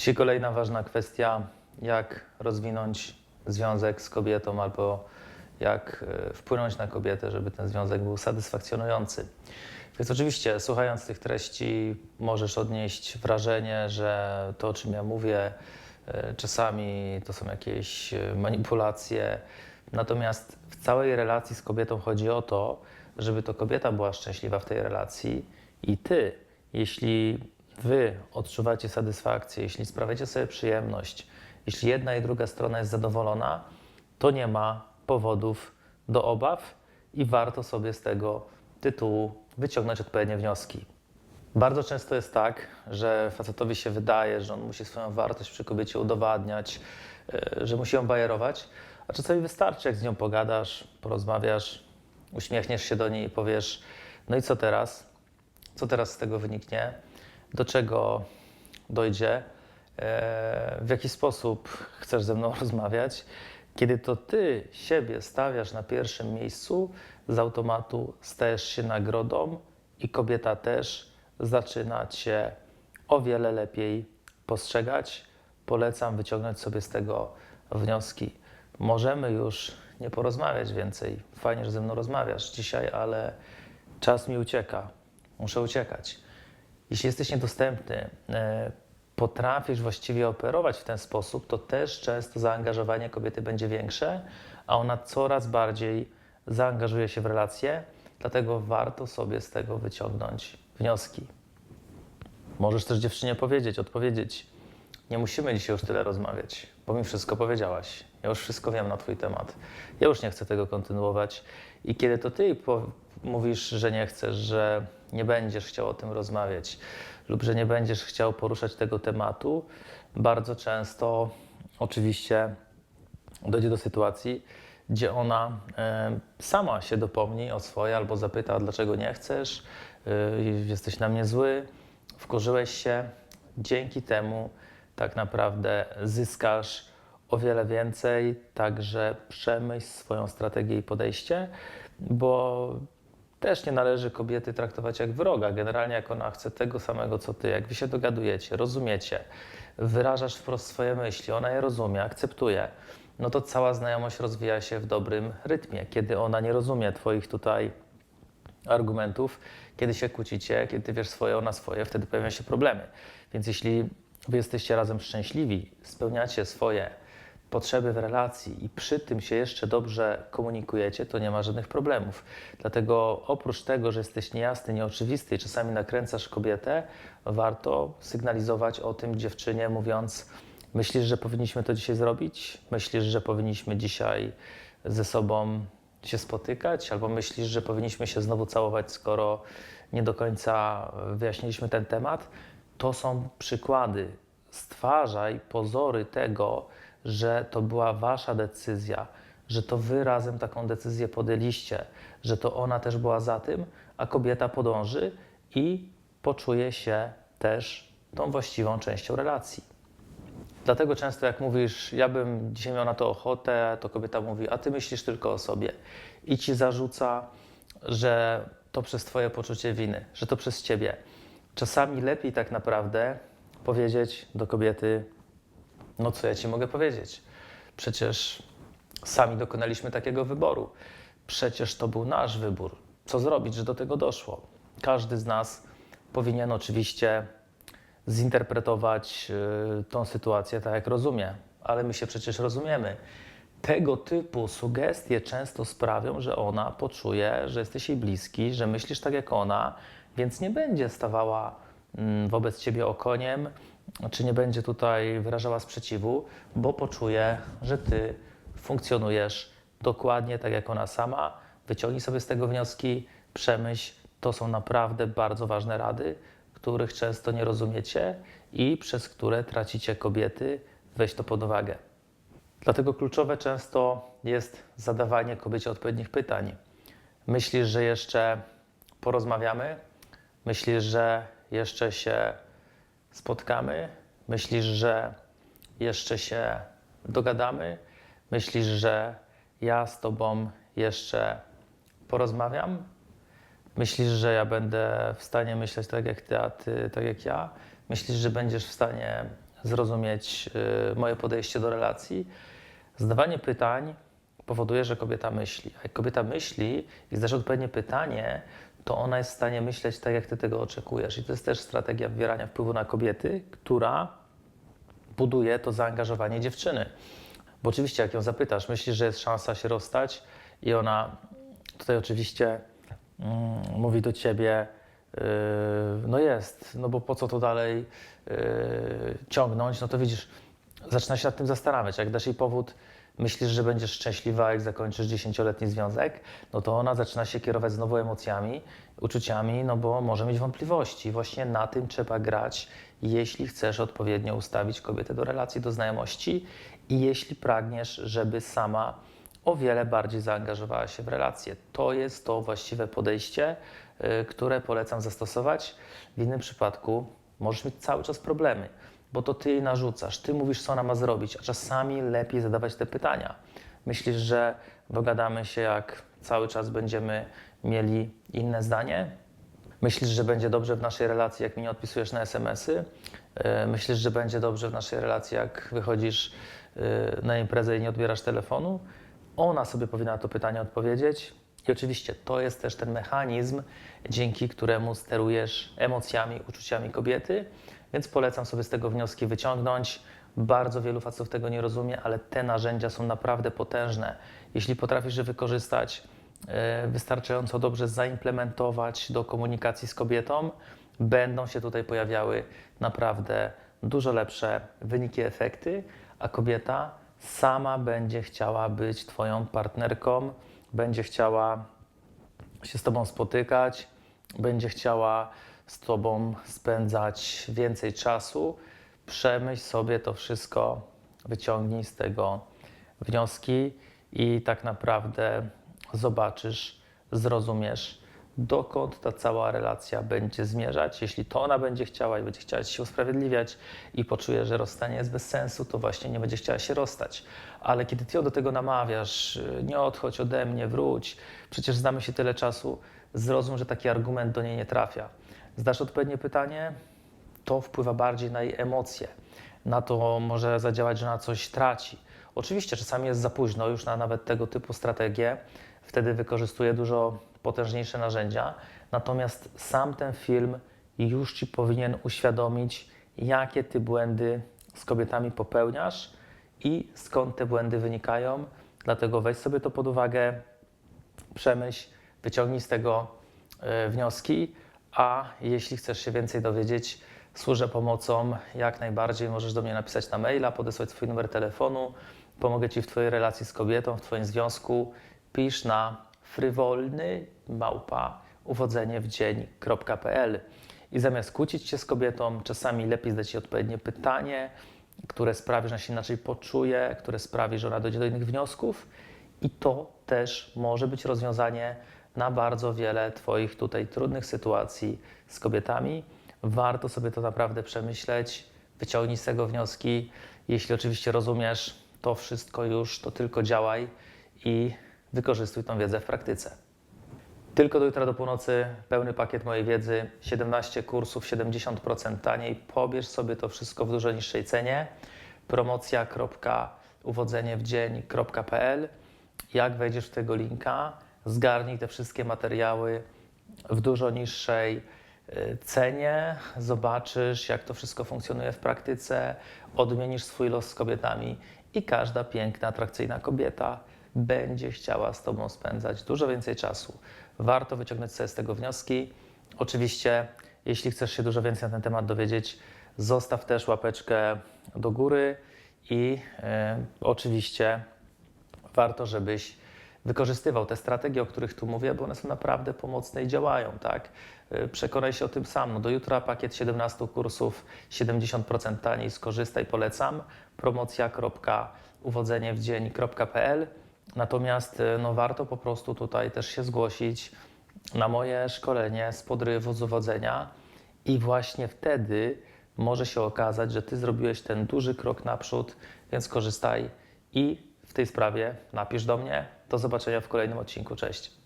Dzisiaj kolejna ważna kwestia, jak rozwinąć związek z kobietą albo jak e, wpłynąć na kobietę, żeby ten związek był satysfakcjonujący. Więc oczywiście, słuchając tych treści, możesz odnieść wrażenie, że to, o czym ja mówię, e, czasami to są jakieś e, manipulacje. Natomiast w całej relacji z kobietą chodzi o to, żeby to kobieta była szczęśliwa w tej relacji i ty, jeśli wy odczuwacie satysfakcję, jeśli sprawiacie sobie przyjemność, jeśli jedna i druga strona jest zadowolona, to nie ma powodów do obaw i warto sobie z tego tytułu wyciągnąć odpowiednie wnioski. Bardzo często jest tak, że facetowi się wydaje, że on musi swoją wartość przy kobiecie udowadniać, e, że musi ją bajerować, a czasami wystarczy, jak z nią pogadasz, porozmawiasz, uśmiechniesz się do niej i powiesz, no i co teraz? Co teraz z tego wyniknie? Do czego dojdzie? E, W jaki sposób chcesz ze mną rozmawiać? Kiedy to ty siebie stawiasz na pierwszym miejscu, z automatu stajesz się nagrodą i kobieta też zaczyna cię o wiele lepiej postrzegać. Polecam wyciągnąć sobie z tego wnioski. Możemy już nie porozmawiać więcej. Fajnie, że ze mną rozmawiasz dzisiaj, ale czas mi ucieka. Muszę uciekać. Jeśli jesteś niedostępny, e, potrafisz właściwie operować w ten sposób, to też często zaangażowanie kobiety będzie większe, a ona coraz bardziej zaangażuje się w relacje, dlatego warto sobie z tego wyciągnąć wnioski. Możesz też dziewczynie powiedzieć, odpowiedzieć: Nie musimy dzisiaj już tyle rozmawiać, bo mi wszystko powiedziałaś. Ja już wszystko wiem na Twój temat. Ja już nie chcę tego kontynuować. I kiedy to Ty mówisz, że nie chcesz, że nie będziesz chciał o tym rozmawiać, lub że nie będziesz chciał poruszać tego tematu, bardzo często oczywiście dojdzie do sytuacji, gdzie ona e, sama się dopomni o swoje albo zapyta, dlaczego nie chcesz, e, jesteś na mnie zły, wkurzyłeś się. Dzięki temu tak naprawdę zyskasz o wiele więcej, także przemyśl swoją strategię i podejście, bo też nie należy kobiety traktować jak wroga. Generalnie jak ona chce tego samego co ty, jak wy się dogadujecie, rozumiecie, wyrażasz wprost swoje myśli, ona je rozumie, akceptuje, no to cała znajomość rozwija się w dobrym rytmie. Kiedy ona nie rozumie twoich tutaj argumentów, kiedy się kłócicie, kiedy ty wiesz swoje, ona swoje, wtedy pojawiają się problemy. Więc jeśli wy jesteście razem szczęśliwi, spełniacie swoje potrzeby w relacji i przy tym się jeszcze dobrze komunikujecie, to nie ma żadnych problemów. Dlatego oprócz tego, że jesteś niejasny, nieoczywisty i czasami nakręcasz kobietę, warto sygnalizować o tym dziewczynie, mówiąc: Myślisz, że powinniśmy to dzisiaj zrobić? Myślisz, że powinniśmy dzisiaj ze sobą się spotykać? Albo myślisz, że powinniśmy się znowu całować, skoro nie do końca wyjaśniliśmy ten temat? To są przykłady. Stwarzaj pozory tego, że to była wasza decyzja, że to wy razem taką decyzję podjęliście, że to ona też była za tym, a kobieta podąży i poczuje się też tą właściwą częścią relacji. Dlatego często jak mówisz, ja bym dzisiaj miał na to ochotę, to kobieta mówi, a ty myślisz tylko o sobie. I ci zarzuca, że to przez twoje poczucie winy, że to przez ciebie. Czasami lepiej tak naprawdę powiedzieć do kobiety, no co ja ci mogę powiedzieć? Przecież sami dokonaliśmy takiego wyboru. Przecież to był nasz wybór. Co zrobić, że do tego doszło? Każdy z nas powinien oczywiście zinterpretować y, tą sytuację tak, jak rozumie, ale my się przecież rozumiemy. Tego typu sugestie często sprawią, że ona poczuje, że jesteś jej bliski, że myślisz tak jak ona, więc nie będzie stawała mm, wobec ciebie okoniem, czy nie będzie tutaj wyrażała sprzeciwu, bo poczuje, że ty funkcjonujesz dokładnie tak jak ona sama. Wyciągnij sobie z tego wnioski, przemyśl. To są naprawdę bardzo ważne rady, których często nie rozumiecie i przez które tracicie kobiety. Weź to pod uwagę. Dlatego kluczowe często jest zadawanie kobiecie odpowiednich pytań. Myślisz, że jeszcze porozmawiamy? Myślisz, że jeszcze się spotkamy? Myślisz, że jeszcze się dogadamy? Myślisz, że ja z Tobą jeszcze porozmawiam? Myślisz, że ja będę w stanie myśleć tak jak Ty, a Ty tak jak ja? Myślisz, że będziesz w stanie zrozumieć y, moje podejście do relacji. Zadawanie pytań powoduje, że kobieta myśli. A jak kobieta myśli i zadasz odpowiednie pytanie, to ona jest w stanie myśleć tak, jak ty tego oczekujesz. I to jest też strategia wywierania wpływu na kobiety, która buduje to zaangażowanie dziewczyny. Bo oczywiście, jak ją zapytasz, myślisz, że jest szansa się rozstać, i ona tutaj oczywiście mm, mówi do ciebie, yy, no jest, no bo po co to dalej yy, ciągnąć, no to widzisz, zaczyna się nad tym zastanawiać. Jak dasz jej powód, myślisz, że będziesz szczęśliwa, jak zakończysz dziesięcioletni związek, no to ona zaczyna się kierować znowu emocjami, uczuciami, no bo może mieć wątpliwości. Właśnie na tym trzeba grać, jeśli chcesz odpowiednio ustawić kobietę do relacji, do znajomości i jeśli pragniesz, żeby sama o wiele bardziej zaangażowała się w relacje. To jest to właściwe podejście, y, które polecam zastosować. W innym przypadku możesz mieć cały czas problemy, bo to ty jej narzucasz, ty mówisz, co ona ma zrobić, a czasami lepiej zadawać te pytania. Myślisz, że dogadamy się, jak cały czas będziemy mieli inne zdanie? Myślisz, że będzie dobrze w naszej relacji, jak mi nie odpisujesz na SMS-y? Y, Myślisz, że będzie dobrze w naszej relacji, jak wychodzisz y, na imprezę i nie odbierasz telefonu? Ona sobie powinna na to pytanie odpowiedzieć. I oczywiście to jest też ten mechanizm, dzięki któremu sterujesz emocjami, uczuciami kobiety, więc polecam sobie z tego wnioski wyciągnąć. Bardzo wielu facetów tego nie rozumie, ale te narzędzia są naprawdę potężne. Jeśli potrafisz je wykorzystać, e, wystarczająco dobrze zaimplementować do komunikacji z kobietą, będą się tutaj pojawiały naprawdę dużo lepsze wyniki, efekty, a kobieta sama będzie chciała być Twoją partnerką, będzie chciała się z Tobą spotykać, będzie chciała z Tobą spędzać więcej czasu. Przemyśl sobie to wszystko, wyciągnij z tego wnioski i tak naprawdę zobaczysz, zrozumiesz, dokąd ta cała relacja będzie zmierzać. Jeśli to ona będzie chciała i będzie chciała się usprawiedliwiać i poczuje, że rozstanie jest bez sensu, to właśnie nie będzie chciała się rozstać. Ale kiedy ty ją do tego namawiasz, y, nie odchodź ode mnie, wróć, przecież znamy się tyle czasu, zrozum, że taki argument do niej nie trafia. Zdasz odpowiednie pytanie, to wpływa bardziej na jej emocje. Na to może zadziałać, że ona coś traci. Oczywiście czasami jest za późno już na nawet tego typu strategie. Wtedy wykorzystuje dużo potężniejsze narzędzia. Natomiast sam ten film już Ci powinien uświadomić, jakie Ty błędy z kobietami popełniasz i skąd te błędy wynikają. Dlatego weź sobie to pod uwagę, przemyśl, wyciągnij z tego e, wnioski, a jeśli chcesz się więcej dowiedzieć, służę pomocą, jak najbardziej możesz do mnie napisać na maila, podesłać swój numer telefonu, pomogę Ci w Twojej relacji z kobietą, w Twoim związku. Pisz na frywolny małpa uwodzenie w dzień.pl i zamiast kłócić się z kobietą, czasami lepiej zadać jej odpowiednie pytanie, które sprawi, że ona się inaczej poczuje, które sprawi, że ona dojdzie do innych wniosków i to też może być rozwiązanie na bardzo wiele Twoich tutaj trudnych sytuacji z kobietami. Warto sobie to naprawdę przemyśleć, wyciągnij z tego wnioski. Jeśli oczywiście rozumiesz to wszystko już, to tylko działaj i wykorzystuj tą wiedzę w praktyce. Tylko do jutra do północy pełny pakiet mojej wiedzy, 17 kursów, 70% taniej. Pobierz sobie to wszystko w dużo niższej cenie. Promocja.uwodzeniewdzień.pl Jak wejdziesz w tego linka, zgarnij te wszystkie materiały w dużo niższej y, cenie, zobaczysz, jak to wszystko funkcjonuje w praktyce, odmienisz swój los z kobietami i każda piękna, atrakcyjna kobieta będzie chciała z Tobą spędzać dużo więcej czasu. Warto wyciągnąć sobie z tego wnioski. Oczywiście, jeśli chcesz się dużo więcej na ten temat dowiedzieć, zostaw też łapeczkę do góry i e, oczywiście warto, żebyś wykorzystywał te strategie, o których tu mówię, bo one są naprawdę pomocne i działają, tak? E, Przekonaj się o tym sam. No do jutra pakiet 17 kursów 70% taniej, skorzystaj, polecam. promocja.uwodzeniewdzień.pl Natomiast e, no, warto po prostu tutaj też się zgłosić na moje szkolenie z podrywu z uwodzenia i właśnie wtedy może się okazać, że Ty zrobiłeś ten duży krok naprzód, więc korzystaj i w tej sprawie napisz do mnie. Do zobaczenia w kolejnym odcinku. Cześć.